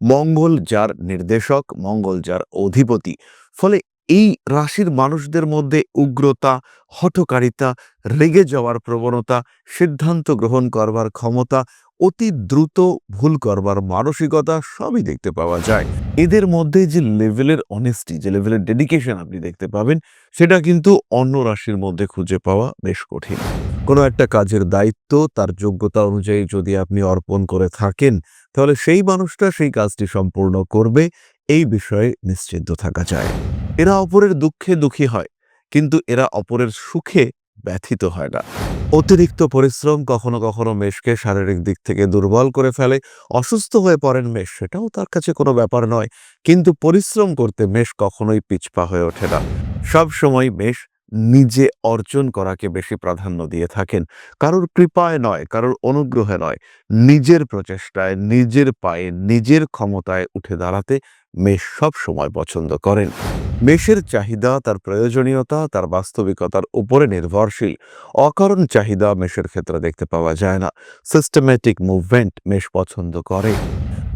মঙ্গল যার নির্দেশক, মঙ্গল যার অধিপতি। ফলে এই রাশির মানুষদের মধ্যে উগ্রতা, হঠকারিতা, রেগে যাওয়ার প্রবণতা, সিদ্ধান্ত গ্রহণ করবার ক্ষমতা, অতি দ্রুত ভুল করবার মানসিকতা সবই দেখতে পাওয়া যায়। এদের মধ্যে যে লেভেলের অনেস্টি যে লেভেলের ডেডিকেশন আপনি দেখতে পাবেন, সেটা কিন্তু অন্য রাশির মধ্যে খুঁজে পাওয়া বেশ কঠিন। কোনো একটা কাজের দায়িত্ব, তার যোগ্যতা অনুযায়ী যদি আপনি অর্পণ করে থাকেন তাহলে সেই মানুষটা সেই কাজটি সম্পূর্ণ করবে, এই বিষয়ে নিশ্চিন্ত থাকা যায়। এরা অপরের দুঃখে দুঃখী হয়, কিন্তু এরা অপরের সুখে ব্যথিত হয় না। অতিরিক্ত পরিশ্রম কখনো কখনো মেষকে শারীরিক দিক থেকে দুর্বল করে ফেলে, অসুস্থ হয়ে পড়েন মেষ, সেটাও তার কাছে কোনো ব্যাপার নয়। কিন্তু পরিশ্রম করতে মেষ কখনোই পিছপা হয়ে ওঠে না। সব সময় মেষ নিজে অর্জন করাকে বেশি প্রাধান্য দিয়ে থাকেন। কারোর কৃপায় নয়, কারোর অনুগ্রহে নয়। নিজের প্রচেষ্টায়, নিজের পায়ে, নিজের ক্ষমতায় উঠে দাঁড়াতে মেষ সব সময় পছন্দ করেন। মেষের চাহিদা, তার প্রয়োজনীয়তা, তার বাস্তবিকতার উপরে নির্ভরশীল। অকারণ চাহিদা মেষের ক্ষেত্রে দেখতে পাওয়া যায় না। সিস্টেম্যাটিক মুভমেন্ট মেষ পছন্দ করে।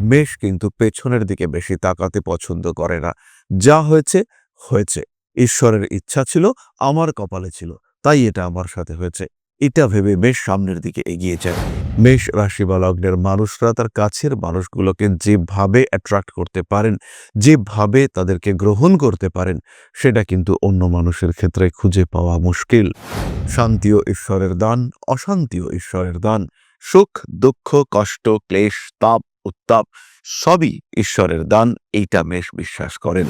মেষ কিন্তু পেছনের দিকে বেশি তাকাতে পছন্দ করে না। যা হয়েছে হয়েছে। ঈশ্বরের ইচ্ছা ছিল, আমার কপালে ছিল। তাই এটা আমার সাথে হয়েছে। এটা ভেবে মেষ সামনের দিকে এগিয়ে যায়। মেষ রাশি বা লগ্নের মানুষরা তার কাছের মানুষগুলোকে যেভাবে অ্যাট্রাক্ট করতে পারেন, যেভাবে তাদেরকে গ্রহণ করতে পারেন, সেটা কিন্তু অন্য মানুষের ক্ষেত্রে খুঁজে পাওয়া মুশকিল। শান্তিও ঈশ্বরের দান, অশান্তিও ঈশ্বরের দান। সুখ, দুঃখ, কষ্ট, ক্লেশ, তাপ, উত্তাপ সবই ঈশ্বরের দান, এইটা মেষ বিশ্বাস করেন।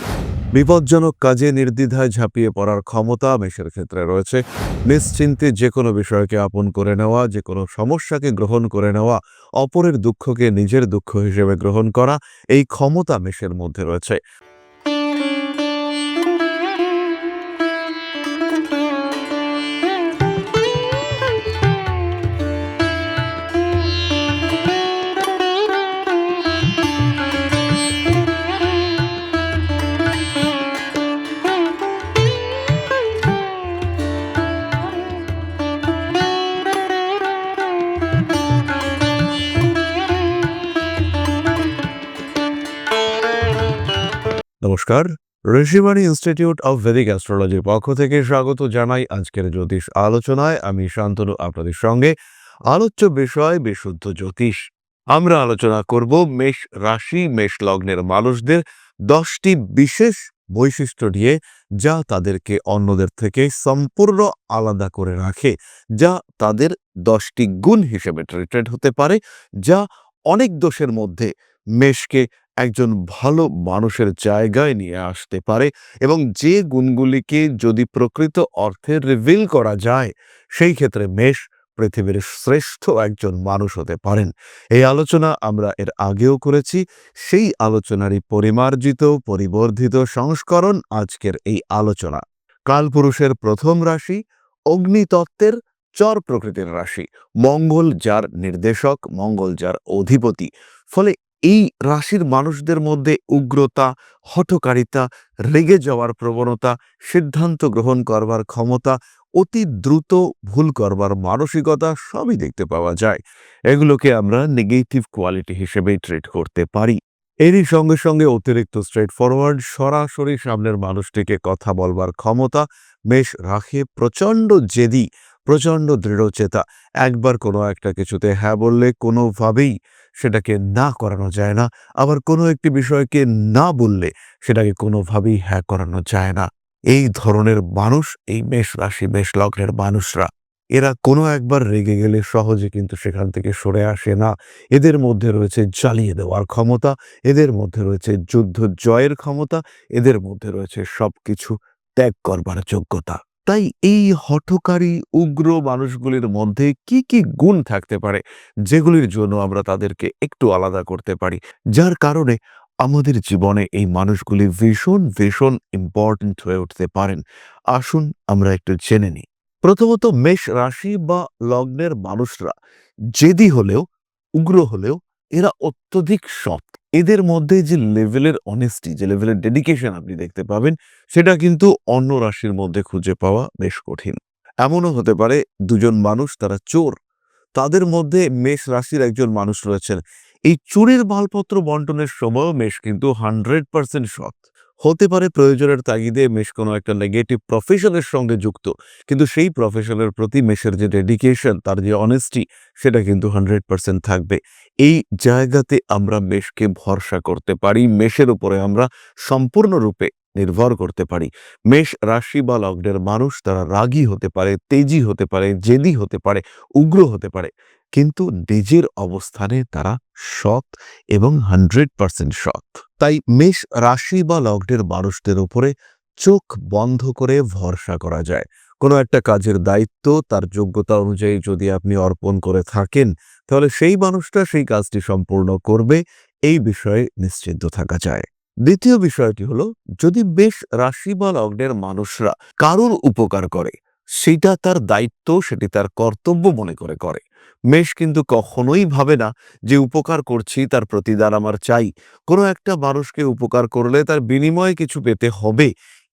বিপজ্জনক কাজে নির্দ্বিধায় ঝাঁপিয়ে পড়ার ক্ষমতা মেষের ক্ষেত্রে রয়েছে। নিশ্চিন্তে যে কোনো বিষয়কে আপন করে নেওয়া যে কোনো সমস্যাকে গ্রহণ করে নেওয়া, অপরের দুঃখকে নিজের দুঃখ হিসেবে গ্রহণ করা, এই ক্ষমতা মেষের মধ্যে রয়েছে। নমস্কার। ঋষিবাণী ইনস্টিটিউট অফ ভেদিক অ্যাস্ট্রোলজির পক্ষ থেকে স্বাগত জানাই আজকের জ্যোতিষ আলোচনায়। আমি শান্তনু, আপনাদের সঙ্গে আলোচ্য বিষয় বিশুদ্ধ জ্যোতিষ। আমরা আলোচনা করব মেষ রাশি, মেষ লগ্নের মানুষদের দশটি বিশেষ বৈশিষ্ট্য নিয়ে, যা তাদেরকে অন্যদের থেকে সম্পূর্ণ আলাদা করে রাখে, যা তাদের দশটি গুণ হিসেবে ট্রিটেড হতে পারে, যা অনেক দোষের মধ্যে মেষকে একজন ভালো মানুষের জায়গায় নিয়ে আসতে পারে এবং যে গুণগুলিকে যদি প্রকৃত অর্থে রিভিল করা যায়, সেই ক্ষেত্রে মেষ পৃথিবীর শ্রেষ্ঠ একজন মানুষ হতে পারেন। এই আলোচনা আমরা এর আগেও করেছি। সেই আলোচনারই পরিমার্জিত, পরিবর্ধিত সংস্করণ আজকের এই আলোচনা। কালপুরুষের প্রথম রাশি, অগ্নিতত্ত্বের চর প্রকৃতির রাশি। মঙ্গল যার নির্দেশক, মঙ্গল যার অধিপতি। ফলে এই রাশির মানুষদের মধ্যে উগ্রতা, হঠকারিতা, রেগে যাওয়ার প্রবণতা, সিদ্ধান্ত গ্রহণ করবার ক্ষমতা, অতি দ্রুত ভুল করবার মানসিকতা সবই দেখতে পাওয়া যায়। এগুলোকে আমরা নেগেটিভ কোয়ালিটি হিসেবেই ট্রিট করতে পারি। এরই সঙ্গে সঙ্গে অতিরিক্ত স্ট্রেট ফরওয়ার্ড সরাসরি সামনের মানুষটিকে কথা বলবার ক্ষমতা, মেষ রাখে প্রচণ্ড জেদি প্রচণ্ড দৃঢ়চেতা। একবার কোনো একটা কিছুতে হ্যাঁ বললে কোনোভাবেই সেটাকে না করানো যায় না। আবার কোনো একটি বিষয়কে না বললে সেটাকে কোনোভাবেই হ্যাঁ করানো যায় না। এই ধরনের মানুষ, এই মেষ রাশি মেষ লগ্নের মানুষরা, এরা কোনো একবার রেগে গেলে সহজে কিন্তু সেখান থেকে সরে আসে না। এদের মধ্যে রয়েছে জ্বালিয়ে দেওয়ার ক্ষমতা, এদের মধ্যে রয়েছে যুদ্ধ জয়ের ক্ষমতা, এদের মধ্যে রয়েছে সবকিছু ত্যাগ করবার যোগ্যতা। তাই এই হঠকারী উগ্র মানুষগুলির মধ্যে কি কি গুণ থাকতে পারে, যেগুলির জন্য আমরা তাদেরকে একটু আলাদা করতে পারি? যার কারণে আমাদের জীবনে এই মানুষগুলি ভীষণ ভীষণ ইম্পর্ট্যান্ট হয়ে উঠতে পারেন। আসুন আমরা একটু জেনে নিই। প্রথমত মেষ রাশি বা লগ্নের মানুষরা, জেদি হলেও, উগ্র হলেও, এরা অত্যধিক সৎ। এদের মধ্যে যে লেভেলের অনেস্টি যে লেভেলের ডেডিকেশন আপনি দেখতে পাবেন, সেটা কিন্তু অন্য রাশির মধ্যে খুঁজে পাওয়া বেশ কঠিন। এমনও হতে পারে দুজন মানুষ তারা চোর, তাদের মধ্যে মেষ রাশির একজন মানুষ রয়েছেন। এই চুরির মালপত্র বন্টনের সময়ও মেষ কিন্তু হান্ড্রেড পার্সেন্ট সৎ। হতে পারে প্রয়োজনের তাগিদে মেষ কোনো একটা নেগেটিভ প্রফেশনের সঙ্গে যুক্ত। কিন্তু সেই প্রফেশনের প্রতি মেষের যে ডেডিকেশন তার যে অনেস্টি সেটা কিন্তু হান্ড্রেড পার্সেন্ট থাকবে। এই জায়গাতে আমরা মেষকে ভরসা করতে পারি মেষের উপরে আমরা সম্পূর্ণরূপে নির্ভর করতে পারি। মেষ রাশি বা লগ্নের মানুষ, তারা রাগী হতে পারে, তেজি হতে পারে, জেদি হতে পারে, উগ্র হতে পারে। কিন্তু নিজের অবস্থানে তারা সৎ এবং হান্ড্রেড পার্সেন্ট সৎ। তাই মেষ রাশি বা লগ্নের মানুষদের উপরে চোখ বন্ধ করে ভরসা করা যায়। কোনো একটা কাজের দায়িত্ব তার যোগ্যতা অনুযায়ী যদি আপনি অর্পণ করে থাকেন, তাহলে সেই মানুষটা সেই কাজটি সম্পূর্ণ করবে, এই বিষয়ে নিশ্চিন্ত থাকা যায়। দ্বিতীয় বিষয়টি হলো, যদি বেশ রাশি বা লগ্নের মানুষরা কারুর উপকার করে, সেটা তার দায়িত্ব, সেটি তার কর্তব্য মনে করে করে। মেষ কিন্তু কখনোই ভাবে না যে উপকার করছি, তার প্রতিদান আমার চাই। কোনো একটা মানুষকে উপকার করলে তার বিনিময়ে কিছু পেতে হবে।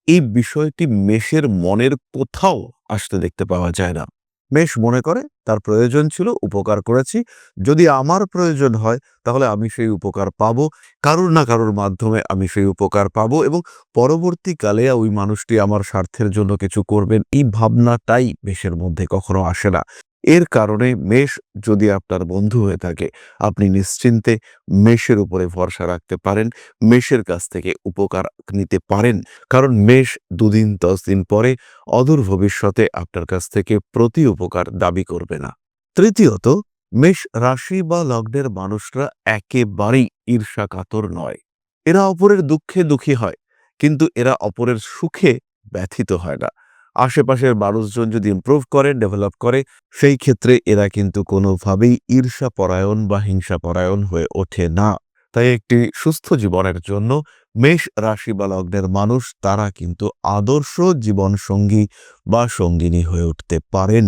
এই বিষয়টি মেষের মনের কোথাও আসতে দেখতে পাওয়া যায় না। মেষ মনে করে, তার প্রয়োজন ছিল, উপকার করেছি। যদি আমার প্রয়োজন হয়, তাহলে আমি সেই উপকার পাবো। কারুর না কারুর মাধ্যমে আমি সেই উপকার পাবো এবং পরবর্তীকালে ওই মানুষটি আমার স্বার্থের জন্য কিছু করবেন। এই ভাবনাটাই মেষের মধ্যে কখনো আসে না। এর কারণে মেষ যদি আপনার বন্ধু হয়ে থাকে, আপনি নিশ্চিন্তে মেষের উপরে ভরসা রাখতে পারেন, মেষের কাছ থেকে উপকার নিতে পারেন। কারণ মেষ দুদিন, দশ দিন পরে অদূর ভবিষ্যতে আপনার কাছ থেকে প্রতি উপকার দাবি করবে না। তৃতীয়ত, মেষ রাশি বা লগ্নের মানুষরা একেবারেই ঈর্ষা কাতর নয়। এরা অপরের দুঃখে দুঃখী হয়, কিন্তু এরা অপরের সুখে ব্যথিত হয় না। আশেপাশের মানুষজন যদি ইম্প্রুভ করে ডেভেলপ করে, সেই ক্ষেত্রে এরা কিন্তু কোনোভাবেই ঈর্ষাপরায়ণ বা হিংসা পরায়ণ হয়ে ওঠে না। তাই একটি সুস্থ জীবনের জন্য মেষ রাশি বা লগ্নের মানুষ তারা কিন্তু আদর্শ জীবন সঙ্গী বা সঙ্গিনী হয়ে উঠতে পারেন।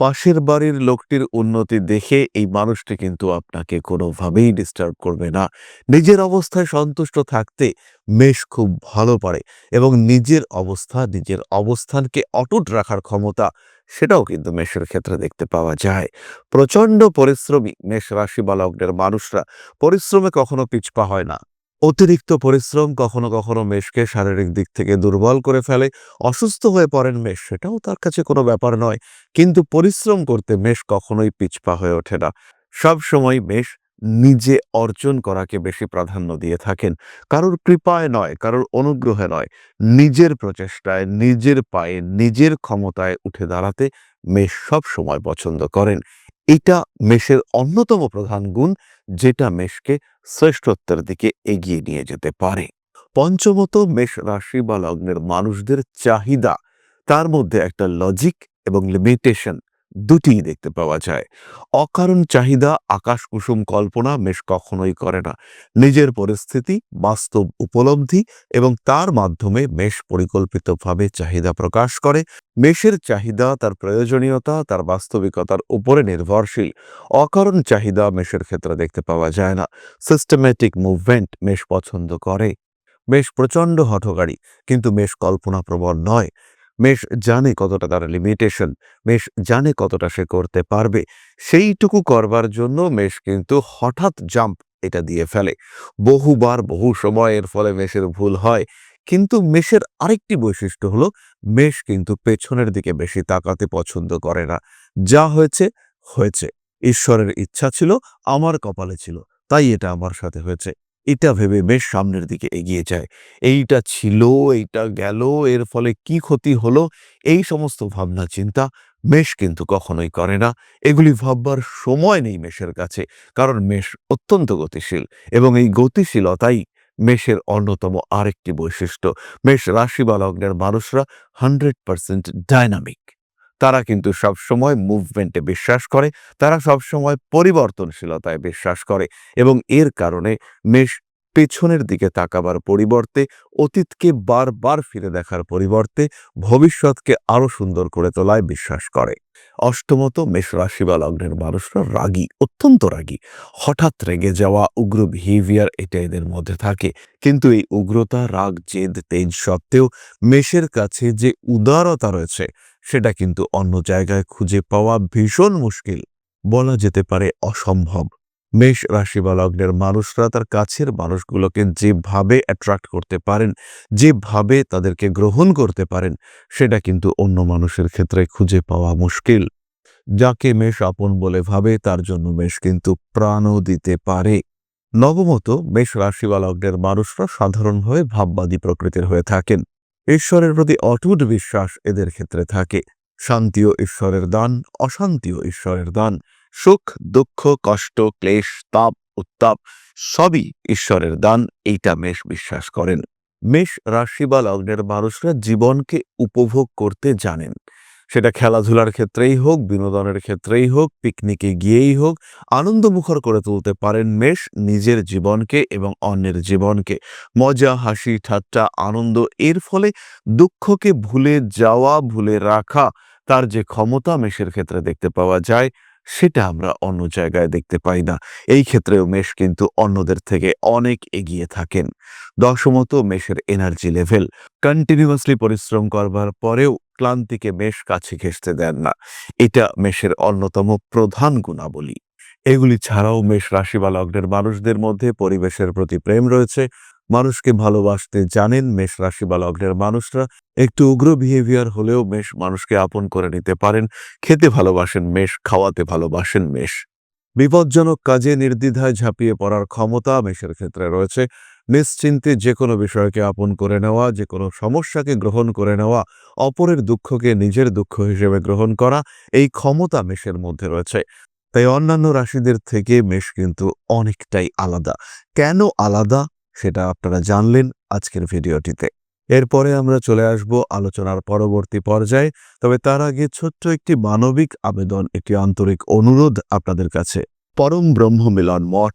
পাশের বাড়ির লোকটির উন্নতি দেখে এই মানুষটি কিন্তু আপনাকে কোনোভাবেই ডিস্টার্ব করবে না। নিজের অবস্থায় সন্তুষ্ট থাকতে মেষ খুব ভালো পারে এবং নিজের অবস্থা, নিজের অবস্থানকে অটুট রাখার ক্ষমতা সেটাও কিন্তু মেষের ক্ষেত্রে দেখতে পাওয়া যায়। প্রচণ্ড পরিশ্রমী মেষ রাশি বা লগ্নের মানুষরা পরিশ্রমে কখনো পিছপা হয় না। অতিরিক্ত পরিশ্রম কখনো কখনো মেষকে শারীরিক দিক থেকে দুর্বল করে ফেলে, অসুস্থ হয়ে পড়েন মেষ, সেটাও তার কাছে কোনো ব্যাপার নয়। কিন্তু পরিশ্রম করতে মেষ কখনোই পিছপা হয়ে ওঠে না। সব সময় মেষ নিজে অর্জন করাকে বেশি প্রাধান্য দিয়ে থাকেন। কারোর কৃপায় নয়, কারোর অনুগ্রহে নয়। নিজের প্রচেষ্টায়, নিজের পায়ে, নিজের ক্ষমতায় উঠে দাঁড়াতে মেষ সব সময় পছন্দ করেন। এটা মেষের অন্যতম প্রধান গুণ, যেটা মেষকে শ্রেষ্ঠত্বের দিকে এগিয়ে নিয়ে যেতে পারে। পঞ্চমত, মেষ রাশি বা লগ্নের মানুষদের চাহিদা। তার মধ্যে একটা লজিক এবং লিমিটেশন দুটিই দেখতে পাওয়া যায়। অকারণ চাহিদা, আকাশ কুসুম কল্পনা মেষ কখনোই করে না। নিজের পরিস্থিতি, বাস্তব উপলব্ধি এবং তার মাধ্যমে মেষ পরিকল্পিতভাবে চাহিদা প্রকাশ করে। মেষের চাহিদা, তার প্রয়োজনীয়তা, তার বাস্তবিকতার উপরে নির্ভরশীল। অকারণ চাহিদা মেষের ক্ষেত্রে দেখতে পাওয়া যায় না। সিস্টেম্যাটিক মুভমেন্ট মেষ পছন্দ করে। মেষ প্রচণ্ড হঠকারী, কিন্তু মেষ কল্পনাপ্রবণ নয়। মেষ জানে কতটা তার লিমিটেশন মেষ জানে কতটা সে করতে পারবে। সেইটুকু করবার জন্য মেষ কিন্তু হঠাৎ জাম্প এটা দিয়ে ফেলে। বহুবার, বহু সময় এর ফলে মেষের ভুল হয়। কিন্তু মেষের আরেকটি বৈশিষ্ট্য হলো, মেষ কিন্তু পেছনের দিকে বেশি তাকাতে পছন্দ করে না। যা হয়েছে হয়েছে। ঈশ্বরের ইচ্ছা ছিল, আমার কপালে ছিল। তাই এটা আমার সাথে হয়েছে। এটা ভেবে বেশ সামনের দিকে এগিয়ে যায়। এইটা ছিল, এইটা গেল, এর ফলে কি ক্ষতি হলো, এই সমস্ত ভাবনা চিন্তা মেষ কিন্তু কখনোই করে না। এগুলি ভাববার সময় নেই মেষের কাছে, কারণ মেষ অত্যন্ত গতিশীল এবং এই গতিশীলতাই মেষের অন্যতম আরেকটি বৈশিষ্ট্য। মেষ রাশি বা লগ্নের মানুষরা হান্ড্রেড পার্সেন্ট ডাইনামিক তারা কিন্তু সবসময় মুভমেন্টে বিশ্বাস করে, তারা সবসময় পরিবর্তনশীলতায় বিশ্বাস করে এবং এর কারণে মেষ পেছনের দিকে তাকাবার পরিবর্তে, অতীতকে বারবার ফিরে দেখার পরিবর্তে ভবিষ্যৎকে আরও সুন্দর করে তোলায় বিশ্বাস করে। অষ্টমত, মেষ রাশি বা লগ্নের মানুষরা রাগী, অত্যন্ত রাগী। হঠাৎ রেগে যাওয়া, উগ্র বিহেভিয়ার এটা এদের মধ্যে থাকে। কিন্তু এই উগ্রতা, রাগ, জেদ তেজ সত্ত্বেও মেষের কাছে যে উদারতা রয়েছে সেটা কিন্তু অন্য জায়গায় খুঁজে পাওয়া ভীষণ মুশকিল। বলা যেতে পারে অসম্ভব। মেষ রাশি বা লগ্নের মানুষরা তার কাছের মানুষগুলোকে যেভাবে অ্যাট্রাক্ট করতে পারেন, যেভাবে তাদেরকে গ্রহণ করতে পারেন, সেটা কিন্তু অন্য মানুষের ক্ষেত্রে খুঁজে পাওয়া মুশকিল। যাকে মেষ আপন বলে ভাবে, তার জন্য মেষ কিন্তু প্রাণও দিতে পারে। নবমত, মেষ রাশি বা লগ্নের মানুষরা সাধারণভাবে ভাববাদী প্রকৃতির হয়ে থাকেন। ঈশ্বরের প্রতি অটুট বিশ্বাস এদের ক্ষেত্রে থাকে। শান্তিও ঈশ্বরের দান, অশান্তিও ঈশ্বরের দান। সুখ, দুঃখ, কষ্ট, ক্লেশ, তাপ, উত্তাপ সবই ঈশ্বরের দান, এইটা মেষ বিশ্বাস করেন। মেষ রাশি বা লগ্নের মানুষরা জীবনকে উপভোগ করতে জানেন। সেটা খেলাধুলার ক্ষেত্রেই হোক, বিনোদনের ক্ষেত্রেই হোক, পিকনিকে গিয়েই হোক আনন্দমুখর করে তুলতে পারেন মেষ নিজের জীবনকে এবং অন্যের জীবনকে। মজা, হাসি, ঠাট্টা, আনন্দ এর ফলে দুঃখকে ভুলে যাওয়া, ভুলে রাখা তার যে ক্ষমতা মেষের ক্ষেত্রে দেখতে পাওয়া যায়, সেটা আমরা অন্য জায়গায় দেখতে পাই না। এই ক্ষেত্রেও মেষ কিন্তু অন্যদের থেকে অনেক এগিয়ে থাকেন। দশমত মেষের এনার্জি লেভেল কন্টিনিউয়াসলি পরিশ্রম করবার পরেও ক্লান্তিকে মেষ কাছে ঘেঁষতে দেন না। এটা মেষের অন্যতম প্রধান গুণাবলী। এগুলি ছাড়াও মেষ রাশি লগ্নের মানুষদের মধ্যে পরিবেশের প্রতি প্রেম রয়েছে। মানুষকে ভালোবাসতে জানেন মেষ রাশি বা লগ্নের মানুষরা। একটু উগ্র বিহেভিয়ার হলেও মেষ মানুষকে আপন করে নিতে পারেন। খেতে ভালোবাসেন মেষ, খাওয়াতে ভালোবাসেন মেষ। বিপজ্জনক কাজে নির্দ্বিধায় ঝাঁপিয়ে পড়ার ক্ষমতা মেষের ক্ষেত্রে রয়েছে। নিশ্চিন্তে যে কোনো বিষয়কে আপন করে নেওয়া, যে কোনো সমস্যাকে গ্রহণ করে নেওয়া, অপরের দুঃখকে নিজের দুঃখ হিসেবে গ্রহণ করা, এই ক্ষমতা মেষের মধ্যে রয়েছে। তাই অন্যান্য রাশিদের থেকে মেষ কিন্তু অনেকটাই আলাদা। কেন আলাদা? সেটা আপনারা জানলেন আজকের ভিডিওটিতে। এরপরে আমরা চলে আসব আলোচনার পরবর্তী পর্যায়ে। তবে তার আগে ছোট্ট একটি মানবিক আবেদন, একটি আন্তরিক অনুরোধ আপনাদের কাছে। পরম ব্রহ্ম মিলন মঠ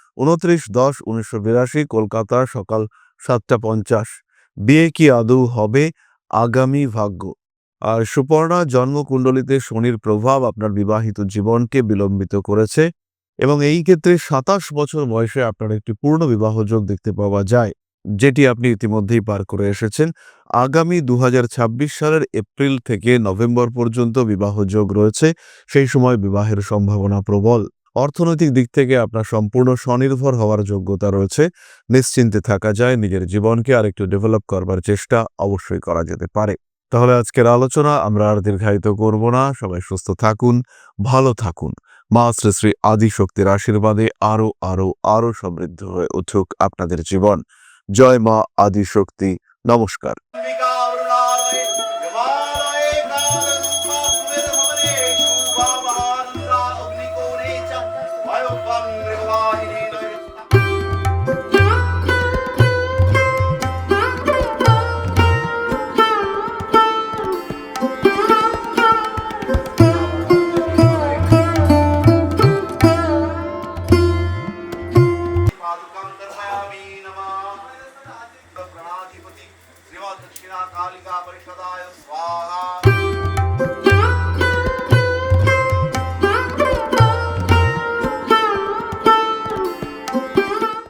উনত্রিশ দশ উনিশশো বিরাশি, কলকাতা, সকাল সাতটা পঞ্চাশ। বিয়ে কি আদৌ হবে? আগামী ভাগ্য। আর সুপর্ণা জন্মকুণ্ডলিতে শনির প্রভাব আপনার বিবাহিত জীবনকে বিলম্বিত করেছে এবং এই ক্ষেত্রে সাতাশ বছর বয়সে আপনার একটি পূর্ণ বিবাহযোগ দেখতে পাওয়া যায়, যেটি আপনি ইতিমধ্যেই পার করে এসেছেন। আগামী দু হাজার ছাব্বিশ সালের এপ্রিল থেকে নভেম্বর পর্যন্ত বিবাহযোগ রয়েছে, সেই সময় বিবাহের সম্ভাবনা প্রবল। অর্থনৈতিক দিক থেকে আপনার সম্পূর্ণ স্বনির্ভর হওয়ার যোগ্যতা রয়েছে। নিশ্চিন্তে থাকা যায়, নিজের জীবনকে আরেকটু ডেভেলপ করবার চেষ্টা অবশ্যই করা যেতে পারে। তাহলে আজকের আলোচনা আমরা আর দীর্ঘায়িত করব না। সবাই সুস্থ থাকুন, ভালো থাকুন। মা শ্রী শ্রী আদি শক্তির আশীর্বাদে আরও আরও আরও সমৃদ্ধ হয়ে উঠুক আপনাদের জীবন। জয় মা আদি শক্তি নমস্কার।